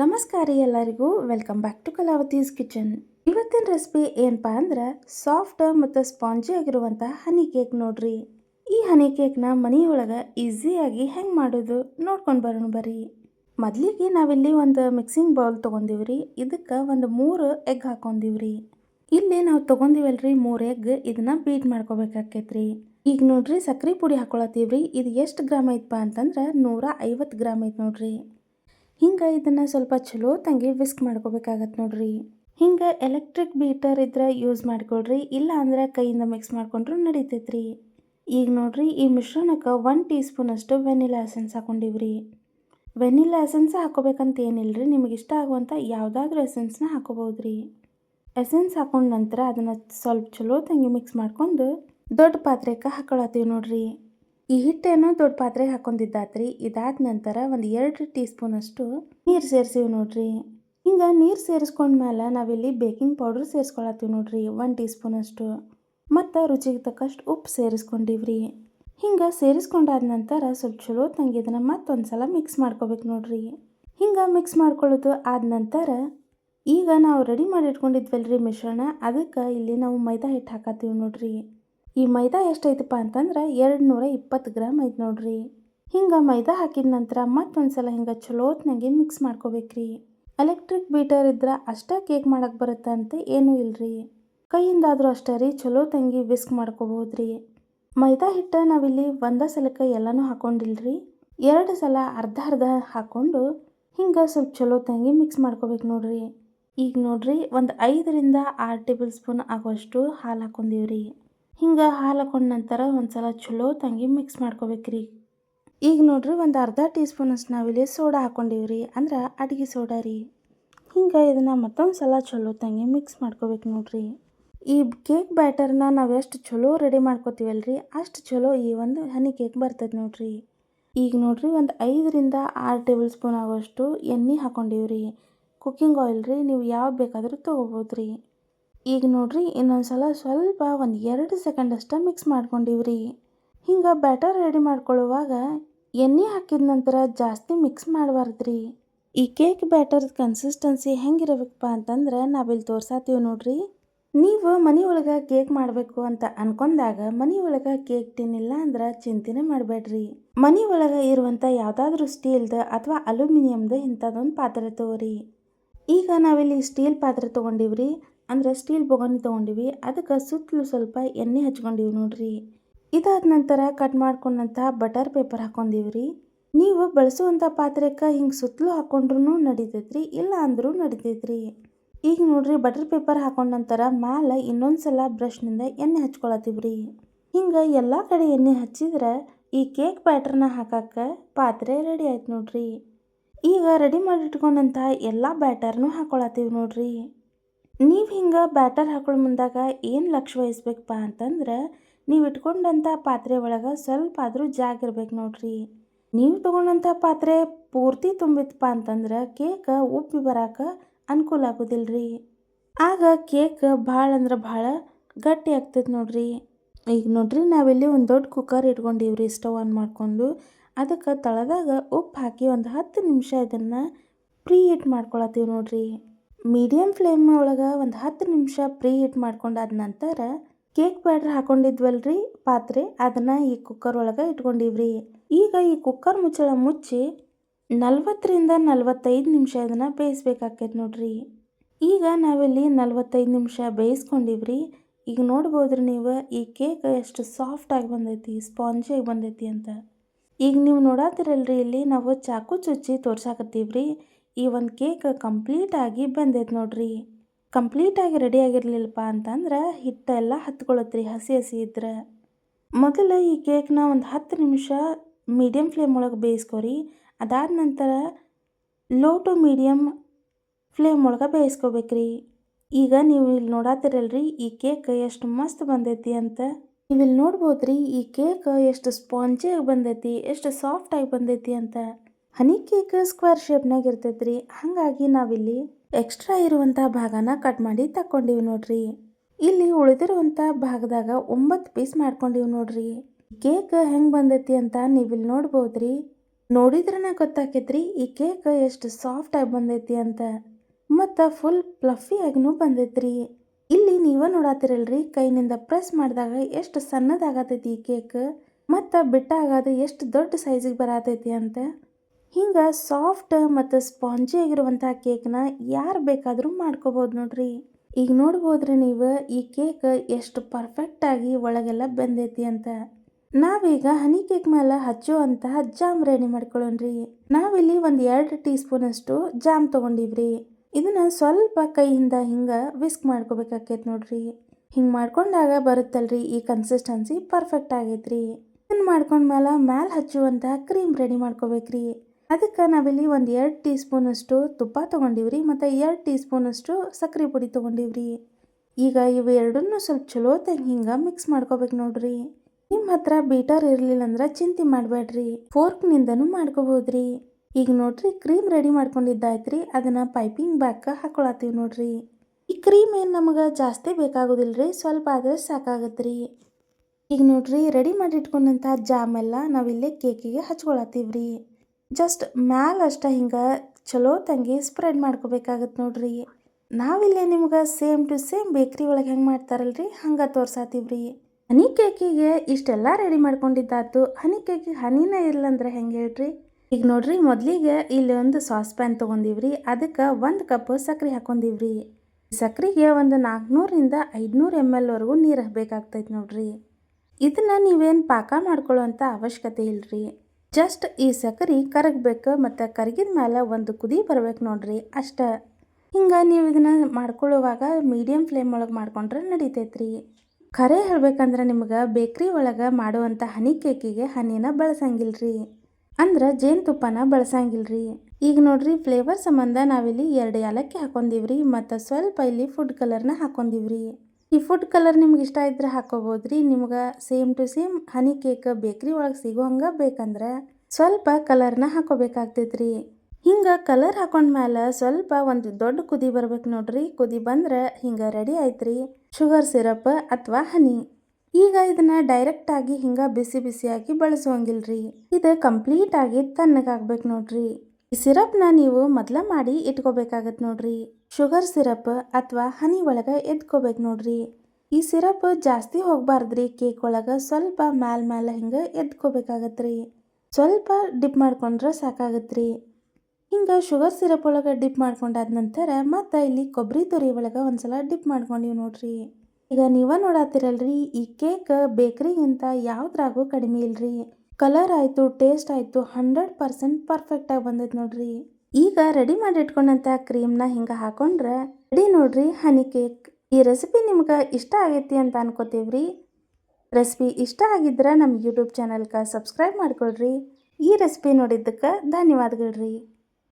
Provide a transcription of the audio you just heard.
ನಮಸ್ಕಾರ ಎಲ್ಲರಿಗೂ. Welcome back to Kalavati's kitchen ಇವತ್ತಿನ ರೆಸಿಪಿ ಏನಪ್ಪಾ ಅಂದ್ರೆ ಸಾಫ್ಟ್ ಮತ್ತು ಸ್ಪಾಂಜಿ ಆಗಿರುವಂಥ ಹನಿ ಕೇಕ್ ನೋಡ್ರಿ. ಈ ಹನಿ ಕೇಕ್ನ ಮನೆಯೊಳಗೆ ಈಸಿಯಾಗಿ ಹೆಂಗೆ ಮಾಡೋದು ನೋಡ್ಕೊಂಡು ಬರೋಣ ಬರ್ರಿ. ಮೊದಲಿಗೆ ನಾವಿಲ್ಲಿ ಒಂದು ಮಿಕ್ಸಿಂಗ್ ಬೌಲ್ ತೊಗೊಂಡಿವ್ರಿ. ಇದಕ್ಕೆ ಒಂದು ಮೂರು ಎಗ್ ಹಾಕೊಂಡಿವ್ರಿ. ಇಲ್ಲಿ ನಾವು ತೊಗೊಂಡಿವಲ್ರಿ ಮೂರು ಎಗ್ ಇದನ್ನ ಬೀಟ್ ಮಾಡ್ಕೋಬೇಕಾಕೈತ್ರಿ. ಈಗ ನೋಡ್ರಿ ಸಕ್ಕರೆ ಪುಡಿ ಹಾಕೊಳತ್ತೀವ್ರಿ. ಇದು ಎಷ್ಟು ಗ್ರಾಮ್ ಐತಪ್ಪ ಅಂತಂದ್ರೆ ನೂರ ಐವತ್ತು ಗ್ರಾಮ್ ಐತೆ ನೋಡ್ರಿ. ಹಿಂಗೆ ಇದನ್ನು ಸ್ವಲ್ಪ ಚಲೋ ತಂಗಿ ವಿಸ್ಕ್ ಮಾಡ್ಕೋಬೇಕಾಗತ್ತೆ ನೋಡ್ರಿ. ಹಿಂಗೆ ಎಲೆಕ್ಟ್ರಿಕ್ ಬೀಟರ್ ಇದ್ರೆ ಯೂಸ್ ಮಾಡ್ಕೊಳ್ರಿ, ಇಲ್ಲ ಅಂದ್ರೆ ಕೈಯಿಂದ ಮಿಕ್ಸ್ ಮಾಡ್ಕೊಂಡ್ರು ನಡೀತೈತ್ರಿ. ಈಗ ನೋಡ್ರಿ ಈ ಮಿಶ್ರಣಕ್ಕೆ ಒನ್ ಟೀ ಸ್ಪೂನ್ ಅಷ್ಟು ವೆನಿಲಾ ಎಸೆನ್ಸ್ ಹಾಕೊಂಡಿವ್ರಿ. ವೆನಿಲಾ ಎಸೆನ್ಸ್ ಹಾಕೋಬೇಕಂತ ರೀ ನಿಮಗೆ ಇಷ್ಟ ಆಗುವಂಥ ಯಾವುದಾದ್ರೂ ಎಸೆನ್ಸ್ನ ಹಾಕೋಬೋದ್ರಿ. ಎಸೆನ್ಸ್ ಹಾಕೊಂಡ ನಂತರ ಅದನ್ನು ಸ್ವಲ್ಪ ಚಲೋ ತಂಗಿ ಮಿಕ್ಸ್ ಮಾಡ್ಕೊಂಡು ದೊಡ್ಡ ಪಾತ್ರೆಗೆ ಹಾಕೊಳತ್ತೀವಿ ನೋಡ್ರಿ. ಈ ಹಿಟ್ಟೇನು ದೊಡ್ಡ ಪಾತ್ರೆ ಹಾಕೊಂಡಿದ್ದಾತ್ರಿ ಇದಾದ ನಂತರ ಒಂದು ಎರಡು ಟೀ ಸ್ಪೂನ್ ಅಷ್ಟು ನೀರು ಸೇರಿಸಿವಿ ನೋಡ್ರಿ. ಹಿಂಗೆ ನೀರು ಸೇರಿಸ್ಕೊಂಡ್ಮೇಲೆ ನಾವಿಲ್ಲಿ ಬೇಕಿಂಗ್ ಪೌಡ್ರ್ ಸೇರಿಸ್ಕೊಳತ್ತೀವಿ ನೋಡ್ರಿ ಒನ್ ಟೀ ಸ್ಪೂನ್ ಅಷ್ಟು ಮತ್ತು ರುಚಿಗೆ ತಕ್ಕಷ್ಟು ಉಪ್ಪು ಸೇರಿಸ್ಕೊಂಡಿವ್ರಿ. ಹಿಂಗೆ ಸೇರಿಸ್ಕೊಂಡಾದ ನಂತರ ಸ್ವಲ್ಪ ಚಲೋ ತಂಗಿ ಇದನ್ನು ಮತ್ತೊಂದು ಸಲ ಮಿಕ್ಸ್ ಮಾಡ್ಕೋಬೇಕು ನೋಡ್ರಿ. ಹಿಂಗೆ ಮಿಕ್ಸ್ ಮಾಡ್ಕೊಳ್ಳೋದು ಆದ ನಂತರ ಈಗ ನಾವು ರೆಡಿ ಮಾಡಿ ಇಟ್ಕೊಂಡಿದ್ವಲ್ರಿ ಮಿಶ್ರಣ. ಅದಕ್ಕೆ ಇಲ್ಲಿ ನಾವು ಮೈದಾ ಹಿಟ್ಟು ಹಾಕತ್ತೀವಿ ನೋಡ್ರಿ. ಈ ಮೈದಾ ಎಷ್ಟೈತಪ್ಪ ಅಂತಂದ್ರೆ ಎರಡು ನೂರ ಇಪ್ಪತ್ತು ಗ್ರಾಮ್ ಐತೆ ನೋಡ್ರಿ. ಹಿಂಗೆ ಮೈದಾ ಹಾಕಿದ ನಂತರ ಮತ್ತೊಂದು ಸಲ ಹಿಂಗೆ ಚಲೋತ್ನಾಗೆ ಮಿಕ್ಸ್ ಮಾಡ್ಕೋಬೇಕ್ರಿ. ಎಲೆಕ್ಟ್ರಿಕ್ ಬೀಟರ್ ಇದ್ರೆ ಅಷ್ಟೇ ಕೇಕ್ ಮಾಡಕ್ಕೆ ಬರುತ್ತೆ ಅಂತ ಏನೂ ಇಲ್ರಿ. ಕೈಯಿಂದಾದರೂ ಅಷ್ಟೇ ರೀ ಚಲೋ ತಂಗಿ ವಿಸ್ಕ್ ಮಾಡ್ಕೋಬೋದ್ರಿ. ಮೈದಾ ಹಿಟ್ಟು ನಾವಿಲ್ಲಿ ಒಂದೇ ಸಲಕ್ಕೆ ಎಲ್ಲನೂ ಹಾಕೊಂಡಿಲ್ರಿ. ಎರಡು ಸಲ ಅರ್ಧ ಅರ್ಧ ಹಾಕ್ಕೊಂಡು ಹಿಂಗೆ ಸ್ವಲ್ಪ ಚಲೋ ತಂಗಿ ಮಿಕ್ಸ್ ಮಾಡ್ಕೋಬೇಕು ನೋಡ್ರಿ. ಈಗ ನೋಡ್ರಿ ಒಂದು ಐದರಿಂದ ಆರು ಟೇಬಲ್ ಸ್ಪೂನ್ ಆಗುವಷ್ಟು ಹಾಲು ಹಾಕೊಂಡಿವ್ರಿ. ಹಿಂಗೆ ಹಾಲು ಹಾಕೊಂಡ ನಂತರ ಒಂದು ಸಲ ಚಲೋ ತಂಗಿ ಮಿಕ್ಸ್ ಮಾಡ್ಕೋಬೇಕ್ರಿ. ಈಗ ನೋಡ್ರಿ ಒಂದು ಅರ್ಧ ಟೀ ಸ್ಪೂನ್ ಅಷ್ಟು ನಾವಿಲ್ಲಿ ಸೋಡಾ ಹಾಕೊಂಡಿವ್ರಿ ಅಂದ್ರೆ ಅಡುಗೆ ಸೋಡಾ ರೀ. ಹಿಂಗೆ ಇದನ್ನು ಮತ್ತೊಂದು ಸಲ ಚಲೋ ತಂಗಿ ಮಿಕ್ಸ್ ಮಾಡ್ಕೋಬೇಕು ನೋಡ್ರಿ. ಈ ಕೇಕ್ ಬ್ಯಾಟರ್ನ ನಾವು ಎಷ್ಟು ಚಲೋ ರೆಡಿ ಮಾಡ್ಕೋತೀವಲ್ರಿ, ಅಷ್ಟು ಚಲೋ ಈ ಒಂದು ಹನಿ ಕೇಕ್ ಬರ್ತದೆ ನೋಡ್ರಿ. ಈಗ ನೋಡ್ರಿ ಒಂದು ಐದರಿಂದ ಆರು ಟೇಬಲ್ ಸ್ಪೂನ್ ಆಗೋಷ್ಟು ಎಣ್ಣೆ ಹಾಕೊಂಡಿವ್ರಿ ಕುಕ್ಕಿಂಗ್ ಆಯಿಲ್ ರೀ, ನೀವು ಯಾವ್ದು ಬೇಕಾದರೂ ತೊಗೋಬೋದು ರೀ ಈಗ ನೋಡ್ರಿ ಇನ್ನೊಂದು ಸಲ ಸ್ವಲ್ಪ ಒಂದು ಎರಡು ಸೆಕೆಂಡ್ ಅಷ್ಟೇ ಮಿಕ್ಸ್ ಮಾಡ್ಕೊಂಡಿವ್ರಿ. ಹಿಂಗೆ ಬ್ಯಾಟರ್ ರೆಡಿ ಮಾಡ್ಕೊಳ್ಳುವಾಗ ಎಣ್ಣೆ ಹಾಕಿದ ನಂತರ ಜಾಸ್ತಿ ಮಿಕ್ಸ್ ಮಾಡಬಾರ್ದ್ರಿ. ಈ ಕೇಕ್ ಬ್ಯಾಟರ್ ಕನ್ಸಿಸ್ಟೆನ್ಸಿ ಹೆಂಗಿರಬೇಕಪ್ಪ ಅಂತಂದ್ರೆ ನಾವಿಲ್ಲಿ ತೋರ್ಸಾತೀವಿ ನೋಡ್ರಿ. ನೀವು ಮನೆ ಒಳಗೆ ಕೇಕ್ ಮಾಡಬೇಕು ಅಂತ ಅನ್ಕೊಂಡಾಗ ಮನೆ ಒಳಗೆ ಕೇಕ್ ಟಿನ್ ಇಲ್ಲ ಅಂದ್ರೆ ಚಿಂತೆನೆ ಮಾಡಬೇಡ್ರಿ. ಮನೆ ಒಳಗೆ ಇರುವಂಥ ಯಾವುದಾದ್ರೂ ಸ್ಟೀಲ್ದ ಅಥವಾ ಅಲ್ಯೂಮಿನಿಯಮ್ದ ಇಂಥದ್ದೊಂದು ಪಾತ್ರೆ ತಗೋರಿ. ಈಗ ನಾವಿಲ್ಲಿ ಸ್ಟೀಲ್ ಪಾತ್ರೆ ತೊಗೊಂಡಿವ್ರಿ. ಅಂದ್ರೆ ಸ್ಟೀಲ್ ಬೊಗಣಿ ತೊಗೊಂಡಿವಿ. ಅದಕ್ಕೆ ಸುತ್ತಲೂ ಸ್ವಲ್ಪ ಎಣ್ಣೆ ಹಚ್ಕೊಂಡಿವಿ ನೋಡ್ರಿ. ಇದಾದ ನಂತರ ಕಟ್ ಮಾಡ್ಕೊಂಡಂಥ ಬಟರ್ ಪೇಪರ್ ಹಾಕೊಂಡಿವ್ರಿ. ನೀವು ಬಳಸುವಂಥ ಪಾತ್ರೆಕ್ಕೆ ಹಿಂಗೆ ಸುತ್ತಲೂ ಹಾಕೊಂಡ್ರೂ ನಡಿತೈತ್ರಿ, ಇಲ್ಲ ಅಂದರೂ ನಡಿತೈತ್ರಿ. ಈಗ ನೋಡ್ರಿ ಬಟರ್ ಪೇಪರ್ ಹಾಕೊಂಡ ನಂತರ ಮ್ಯಾಲೆ ಇನ್ನೊಂದು ಸಲ ಬ್ರಷ್ನಿಂದ ಎಣ್ಣೆ ಹಚ್ಕೊಳತ್ತೀವ್ರಿ. ಹಿಂಗೆ ಎಲ್ಲ ಕಡೆ ಎಣ್ಣೆ ಹಚ್ಚಿದ್ರೆ ಈ ಕೇಕ್ ಬ್ಯಾಟ್ರನ್ನ ಹಾಕಕ್ಕೆ ಪಾತ್ರೆ ರೆಡಿ ಆಯ್ತು ನೋಡ್ರಿ. ಈಗ ರೆಡಿ ಮಾಡಿಟ್ಕೊಂಡಂಥ ಎಲ್ಲ ಬ್ಯಾಟರ್ನು ಹಾಕೊಳತ್ತೀವಿ ನೋಡ್ರಿ. ನೀವು ಹಿಂಗೆ ಬ್ಯಾಟರ್ ಹಾಕೊಳ್ಳೋ ಮುಂದಾಗ ಏನು ಲಕ್ಷ್ಯ ವಹಿಸ್ಬೇಕಪ್ಪ ಅಂತಂದ್ರೆ ನೀವು ಇಟ್ಕೊಂಡಂಥ ಪಾತ್ರೆ ಒಳಗೆ ಸ್ವಲ್ಪ ಆದರೂ ಜಾಗ ಇರ್ಬೇಕು ನೋಡ್ರಿ. ನೀವು ತೊಗೊಂಡಂಥ ಪಾತ್ರೆ ಪೂರ್ತಿ ತುಂಬಿತ್ತಪ್ಪ ಅಂತಂದ್ರೆ ಕೇಕ್ ಉಪ್ಪಿ ಬರಾಕ ಅನುಕೂಲ ಆಗೋದಿಲ್ರಿ. ಆಗ ಕೇಕ್ ಭಾಳ ಅಂದ್ರೆ ಭಾಳ ಗಟ್ಟಿ ಆಗ್ತೈತೆ ನೋಡ್ರಿ. ಈಗ ನೋಡ್ರಿ ನಾವಿಲ್ಲಿ ಒಂದು ದೊಡ್ಡ ಕುಕ್ಕರ್ ಇಟ್ಕೊಂಡಿವ್ರಿ ಸ್ಟವ್ ಆನ್ ಮಾಡಿಕೊಂಡು. ಅದಕ್ಕೆ ತಳದಾಗ ಉಪ್ಪು ಹಾಕಿ ಒಂದು ಹತ್ತು ನಿಮಿಷ ಇದನ್ನು ಪ್ರೀ ಹೀಟ್ ಮಾಡ್ಕೊಳತ್ತೀವಿ ನೋಡ್ರಿ. ಮೀಡಿಯಮ್ ಫ್ಲೇಮ್ ಒಳಗೆ ಒಂದು ಹತ್ತು ನಿಮಿಷ ಪ್ರೀ ಹೀಟ್ ಮಾಡ್ಕೊಂಡಾದ ನಂತರ ಕೇಕ್ ಬ್ಯಾಟ್ರ್ ಹಾಕೊಂಡಿದ್ವಲ್ರಿ ಪಾತ್ರೆ? ಅದನ್ನು ಈ ಕುಕ್ಕರ್ ಒಳಗೆ ಇಟ್ಕೊಂಡಿವ್ರಿ. ಈಗ ಈ ಕುಕ್ಕರ್ ಮುಚ್ಚಳ ಮುಚ್ಚಿ ನಲ್ವತ್ತರಿಂದ ನಲ್ವತ್ತೈದು ನಿಮಿಷ ಇದನ್ನು ಬೇಯಿಸ್ಬೇಕಾಕೈತೆ ನೋಡ್ರಿ. ಈಗ ನಾವಿಲ್ಲಿ ನಲ್ವತ್ತೈದು ನಿಮಿಷ ಬೇಯಿಸ್ಕೊಂಡಿವ್ರಿ. ಈಗ ನೋಡ್ಬೋದ್ರಿ ನೀವು, ಈ ಕೇಕ್ ಎಷ್ಟು ಸಾಫ್ಟಾಗಿ ಬಂದೈತಿ ಸ್ಪಾಂಜಿಯಾಗಿ ಬಂದೈತಿ ಅಂತ. ಈಗ ನೀವು ನೋಡತ್ತಿರಲ್ರಿ ಇಲ್ಲಿ ನಾವು ಚಾಕು ಚುಚ್ಚಿ ತೋರ್ಸಾಕತ್ತೀವ್ರಿ. ಈ ಒಂದು ಕೇಕ್ ಕಂಪ್ಲೀಟಾಗಿ ಬಂದೈತೆ ನೋಡ್ರಿ. ಕಂಪ್ಲೀಟಾಗಿ ರೆಡಿ ಆಗಿರಲಿಲ್ಲಪ್ಪ ಅಂತಂದ್ರೆ ಹಿಟ್ಟೆಲ್ಲ ಹತ್ಕೊಳತ್ರಿ ಹಸಿ ಹಸಿ ಇದ್ರೆ. ಮೊದಲು ಈ ಕೇಕ್ನ ಒಂದು ಹತ್ತು ನಿಮಿಷ ಮೀಡಿಯಮ್ ಫ್ಲೇಮ್ ಒಳಗೆ ಬೇಯಿಸ್ಕೊರಿ. ಅದಾದ ನಂತರ ಲೋ ಟು ಮೀಡಿಯಮ್ ಫ್ಲೇಮ್ ಒಳಗೆ ಬೇಯಿಸ್ಕೋಬೇಕ್ರಿ. ಈಗ ನೀವು ಇಲ್ಲಿ ನೋಡಾತಿರಲ್ರಿ ಈ ಕೇಕ್ ಎಷ್ಟು ಮಸ್ತ್ ಬಂದೈತಿ ಅಂತ. ನೀವು ಇಲ್ಲಿ ನೋಡ್ಬೋದ್ರಿ ಈ ಕೇಕ್ ಎಷ್ಟು ಸ್ಪಾಂಜಿಯಾಗಿ ಬಂದೈತಿ, ಎಷ್ಟು ಸಾಫ್ಟಾಗಿ ಬಂದೈತಿ ಅಂತ. ಹನಿ ಕೇಕ್ ಸ್ಕ್ವೇರ್ ಶೇಪ್ನಾಗ ರೀ ಹಾಗಾಗಿ ನಾವಿಲ್ಲಿ ಎಕ್ಸ್ಟ್ರಾ ಇರುವಂಥ ಭಾಗನ ಕಟ್ ಮಾಡಿ ತಕ್ಕೊಂಡಿವಿ ನೋಡ್ರಿ. ಇಲ್ಲಿ ಉಳಿದಿರುವಂಥ ಭಾಗದಾಗ ಒಂಬತ್ತು ಪೀಸ್ ಮಾಡ್ಕೊಂಡಿವಿ ನೋಡ್ರಿ. ಕೇಕ್ ಹೆಂಗೆ ಬಂದೈತಿ ಅಂತ ನೀವು ಇಲ್ಲಿ ನೋಡ್ಬೋದ್ರಿ. ನೋಡಿದ್ರನ ಗೊತ್ತಾಕೈತ್ರಿ, ಈ ಕೇಕ್ ಎಷ್ಟು ಸಾಫ್ಟ್ ಆಗಿ ಬಂದೈತಿ ಅಂತ. ಮತ್ತು ಫುಲ್ ಫ್ಲಫಿಯಾಗಿನೂ ಬಂದೈತ್ರಿ. ಇಲ್ಲಿ ನೀವ ನೋಡಾತಿರಲ್ರಿ, ಕೈನಿಂದ ಪ್ರೆಸ್ ಮಾಡಿದಾಗ ಎಷ್ಟು ಸಣ್ಣದಾಗತೈತಿ ಈ ಕೇಕ್. ಮತ್ತು ಬಿಟ್ಟಾಗದು ಎಷ್ಟು ದೊಡ್ಡ ಸೈಜಿಗೆ ಬರತೈತಿ ಅಂತ. ಹಿಂಗೆ ಸಾಫ್ಟ್ ಮತ್ತು ಸ್ಪಾಂಜಿ ಆಗಿರುವಂಥ ಕೇಕ್ನ ಯಾರು ಬೇಕಾದರೂ ಮಾಡ್ಕೋಬೋದು ನೋಡ್ರಿ. ಈಗ ನೋಡ್ಬೋದ್ರಿ ನೀವು ಈ ಕೇಕ್ ಎಷ್ಟು ಪರ್ಫೆಕ್ಟಾಗಿ ಒಳಗೆಲ್ಲ ಬೆಂದೈತಿ ಅಂತ. ನಾವೀಗ ಹನಿ ಕೇಕ್ ಮೇಲೆ ಹಚ್ಚುವಂತಹ ಜಾಮ್ ರೆಡಿ ಮಾಡ್ಕೊಳ್ಳೋಣ್ರಿ ನಾವಿಲ್ಲಿ ಒಂದು ಎರಡು ಟೀ ಸ್ಪೂನ್ ಅಷ್ಟು ಜಾಮ್ ರೀ ಇದನ್ನ ಸ್ವಲ್ಪ ಕೈಯಿಂದ ಹಿಂಗೆ ವಿಸ್ಕ್ ಮಾಡ್ಕೋಬೇಕಾಕೈತಿ ನೋಡ್ರಿ. ಹಿಂಗ್ ಮಾಡ್ಕೊಂಡಾಗ ಬರುತ್ತಲ್ರಿ ಈ ಕನ್ಸಿಸ್ಟೆನ್ಸಿ ಪರ್ಫೆಕ್ಟ್ ಆಗೈತ್ರಿ. ಇದನ್ನ ಮಾಡ್ಕೊಂಡ್ಮೇಲೆ ಮ್ಯಾಲ್ ಹಚ್ಚುವಂತಹ ಕ್ರೀಮ್ ರೆಡಿ ಮಾಡ್ಕೋಬೇಕ್ರಿ. ಅದಕ್ಕೆ ನಾವಿಲ್ಲಿ ಒಂದು ಎರಡು ಟೀ ಸ್ಪೂನಷ್ಟು ತುಪ್ಪ ತೊಗೊಂಡಿವ್ರಿ ಮತ್ತು ಎರಡು ಟೀ ಸ್ಪೂನಷ್ಟು ಸಕ್ಕರೆ ಪುಡಿ ತೊಗೊಂಡಿವ್ರಿ. ಈಗ ಇವು ಎರಡನ್ನೂ ಸ್ವಲ್ಪ ಚಲೋ ತಂಗ ಹಿಂಗೆ ಮಿಕ್ಸ್ ಮಾಡ್ಕೋಬೇಕು ನೋಡ್ರಿ. ನಿಮ್ಮ ಹತ್ರ ಬೀಟರ್ ಇರಲಿಲ್ಲ ಅಂದ್ರೆ ಚಿಂತೆ ಮಾಡಬೇಡ್ರಿ ಫೋರ್ಕ್ನಿಂದನೂ ಮಾಡ್ಕೋಬೋದ್ರಿ. ಈಗ ನೋಡ್ರಿ ಕ್ರೀಮ್ ರೆಡಿ ಮಾಡ್ಕೊಂಡಿದ್ದಾಯ್ತ್ರಿ. ಅದನ್ನು ಪೈಪಿಂಗ್ ಬ್ಯಾಗ್ ಹಾಕೊಳತ್ತೀವಿ ನೋಡ್ರಿ. ಈ ಕ್ರೀಮ್ ಏನು ನಮಗೆ ಜಾಸ್ತಿ ಬೇಕಾಗೋದಿಲ್ಲ ರೀ ಸ್ವಲ್ಪ ಆದ್ರೆ ರೀ ಈಗ ನೋಡ್ರಿ ರೆಡಿ ಮಾಡಿ ಇಟ್ಕೊಂಡಂಥ ಜಾಮ್ ಎಲ್ಲ ನಾವಿಲ್ಲೇ ಕೇಕಿಗೆ ಹಚ್ಕೊಳತ್ತೀವ್ರಿ. ಜಸ್ಟ್ ಮ್ಯಾಲ ಅಷ್ಟ ಹಿಂಗೆ ಚಲೋ ತಂಗಿ ಸ್ಪ್ರೆಡ್ ಮಾಡ್ಕೋಬೇಕಾಗತ್ತೆ ನೋಡ್ರಿ. ನಾವಿಲ್ಲೇ ನಿಮ್ಗೆ ಸೇಮ್ ಟು ಸೇಮ್ ಬೇಕ್ರಿ ಒಳಗೆ ಹೆಂಗೆ ಮಾಡ್ತಾರಲ್ರಿ? ಹಂಗೆ ತೋರ್ಸಾತೀವ್ರಿ. ಹನಿ ಕೇಕಿಗೆ ಇಷ್ಟೆಲ್ಲ ರೆಡಿ ಮಾಡ್ಕೊಂಡಿದ್ದಾತು ಹನಿ ಕೇಕಿಗೆ ಹನಿನೇ ಇರ್ಲಂದ್ರೆ ಹೆಂಗೆ ಹೇಳ್ರಿ? ಈಗ ನೋಡ್ರಿ ಮೊದಲಿಗೆ ಇಲ್ಲಿ ಒಂದು ಸಾಸ್ ಪ್ಯಾನ್ ತೊಗೊಂಡಿವ್ರಿ. ಅದಕ್ಕೆ ಒಂದು ಕಪ್ ಸಕ್ಕರೆ ಹಾಕೊಂಡಿವ್ರಿ. ಸಕ್ಕರೆಗೆ ಒಂದು ನಾಲ್ಕುನೂರಿಂದ ಐದುನೂರು ಎಂ ಎಲ್ ವರೆಗೂ ನೀರು ಬೇಕಾಗ್ತೈತೆ ನೋಡ್ರಿ. ಇದನ್ನು ನೀವೇನು ಪಾಕ ಮಾಡ್ಕೊಳ್ಳೋಂಥ ಅವಶ್ಯಕತೆ ಇಲ್ರಿ. ಜಸ್ಟ್ ಈ ಸಕ್ಕರೆ ಕರಗಬೇಕು ಮತ್ತು ಕರಗಿದ ಮೇಲೆ ಒಂದು ಕುದಿ ಬರ್ಬೇಕು ನೋಡ್ರಿ ಅಷ್ಟ. ಹಿಂಗೆ ನೀವು ಇದನ್ನ ಮಾಡ್ಕೊಳ್ಳುವಾಗ ಮೀಡಿಯಮ್ ಫ್ಲೇಮ್ ಒಳಗೆ ಮಾಡ್ಕೊಂಡ್ರೆ ನಡಿತೈತ್ರಿ. ಖರೆ ಹೇಳ್ಬೇಕಂದ್ರೆ ನಿಮ್ಗೆ ಬೇಕ್ರಿ ಒಳಗೆ ಮಾಡುವಂಥ ಹನಿ ಕೇಕಿಗೆ ಹನಿನ ಬಳಸಂಗಿಲ್ರಿ. ಅಂದ್ರೆ ಜೇನುತುಪ್ಪನ ಬಳಸಂಗಿಲ್ರಿ. ಈಗ ನೋಡ್ರಿ ಫ್ಲೇವರ್ ಸಂಬಂಧ ನಾವಿಲ್ಲಿ ಎರಡು ಏಲಕ್ಕಿ ಹಾಕೊಂಡಿವ್ರಿ ಮತ್ತು ಸ್ವಲ್ಪ ಇಲ್ಲಿ ಫುಡ್ ಕಲರ್ನ ಹಾಕೊಂಡಿವ್ರಿ. ಈ ಫುಡ್ ಕಲರ್ ನಿಮ್ಗೆ ಇಷ್ಟ ಇದ್ರೆ ಹಾಕೋಬೋದ್ರಿ. ನಿಮ್ಗೆ same to same honey cake bakery ಒಳಗೆ ಸಿಗೋ ಹಂಗೆ ಬೇಕಂದ್ರೆ ಸ್ವಲ್ಪ ಕಲರ್ನ ಹಾಕೋಬೇಕಾಗ್ತೈತ್ರಿ. ಹಿಂಗೆ ಕಲರ್ ಹಾಕೊಂಡ್ಮೇಲೆ ಸ್ವಲ್ಪ ಒಂದು ದೊಡ್ಡ ಕುದಿ ಬರ್ಬೇಕು ನೋಡ್ರಿ. ಕುದಿ ಬಂದ್ರೆ ಹಿಂಗೆ ರೆಡಿ ಆಯ್ತ್ರಿ. ಶುಗರ್ ಸಿರಪ್ ಅಥವಾ ಹನಿ ಈಗ ಇದನ್ನ ಡೈರೆಕ್ಟ್ ಆಗಿ ಹಿಂಗ ಬಿಸಿ ಬಿಸಿಯಾಗಿ ಬಳಸುವಂಗಿಲ್ರಿ ಇದು ಕಂಪ್ಲೀಟ್ ಆಗಿ ತಣ್ಣಗಾಗ್ಬೇಕು ನೋಡ್ರಿ. ಈ ಸಿರಪ್ನ ನೀವು ಮೊದಲ ಮಾಡಿ ಇಟ್ಕೋಬೇಕಾಗತ್ತೆ ನೋಡ್ರಿ. ಶುಗರ್ ಸಿರಪ್ ಅಥವಾ ಹನಿ ಒಳಗೆ ಎದ್ಕೋಬೇಕು ನೋಡ್ರಿ. ಈ ಸಿರಪ್ ಜಾಸ್ತಿ ಹೋಗಬಾರ್ದ್ರಿ ಕೇಕ್ ಒಳಗೆ ಸ್ವಲ್ಪ ಮ್ಯಾಲ ಮ್ಯಾಲ ಹಿಂಗೆ ಎದ್ಕೋಬೇಕಾಗತ್ರಿ ಸ್ವಲ್ಪ ಡಿಪ್ ಮಾಡ್ಕೊಂಡ್ರೆ ಸಾಕಾಗತ್ರಿ. ಹಿಂಗೆ ಶುಗರ್ ಸಿರಪ್ ಒಳಗೆ ಡಿಪ್ ಮಾಡ್ಕೊಂಡಾದ ನಂತರ ಮತ್ತು ಇಲ್ಲಿ ಕೊಬ್ಬರಿ ತುರಿ ಒಳಗೆ ಒಂದ್ಸಲ ಡಿಪ್ ಮಾಡ್ಕೊಂಡಿವಿ ನೋಡ್ರಿ. ಈಗ ನೀವ ನೋಡತ್ತೀರಲ್ರಿ ಈ ಕೇಕ್ ಬೇಕ್ರಿಗಿಂತ ಯಾವ್ದ್ರಾಗೂ ಕಡಿಮೆ ಇಲ್ರಿ. ಕಲರ್ ಆಯಿತು, ಟೇಸ್ಟ್ ಆಯಿತು, ಹಂಡ್ರೆಡ್ ಪರ್ಸೆಂಟ್ ಪರ್ಫೆಕ್ಟಾಗಿ ಬಂದೈತೆ ನೋಡ್ರಿ. ಈಗ ರೆಡಿ ಮಾಡಿ ಇಟ್ಕೊಂಡಂಥ ಕ್ರೀಮ್ನ ಹಿಂಗೆ ಹಾಕೊಂಡ್ರೆ ರೆಡಿ ನೋಡ್ರಿ ಹನಿ ಕೇಕ್ ಈ ರೆಸಿಪಿ ನಿಮ್ಗೆ ಇಷ್ಟ ಆಗೈತಿ ಅಂತ ಅನ್ಕೋತೀವ್ರಿ. ರೆಸಿಪಿ ಇಷ್ಟ ಆಗಿದ್ರೆ ನಮ್ಮ ಯೂಟ್ಯೂಬ್ ಚಾನಲ್ಗೆ ಸಬ್ಸ್ಕ್ರೈಬ್ ಮಾಡ್ಕೊಳ್ರಿ. ಈ ರೆಸಿಪಿ ನೋಡಿದ್ದಕ್ಕೆ ಧನ್ಯವಾದಗಳ್ರಿ.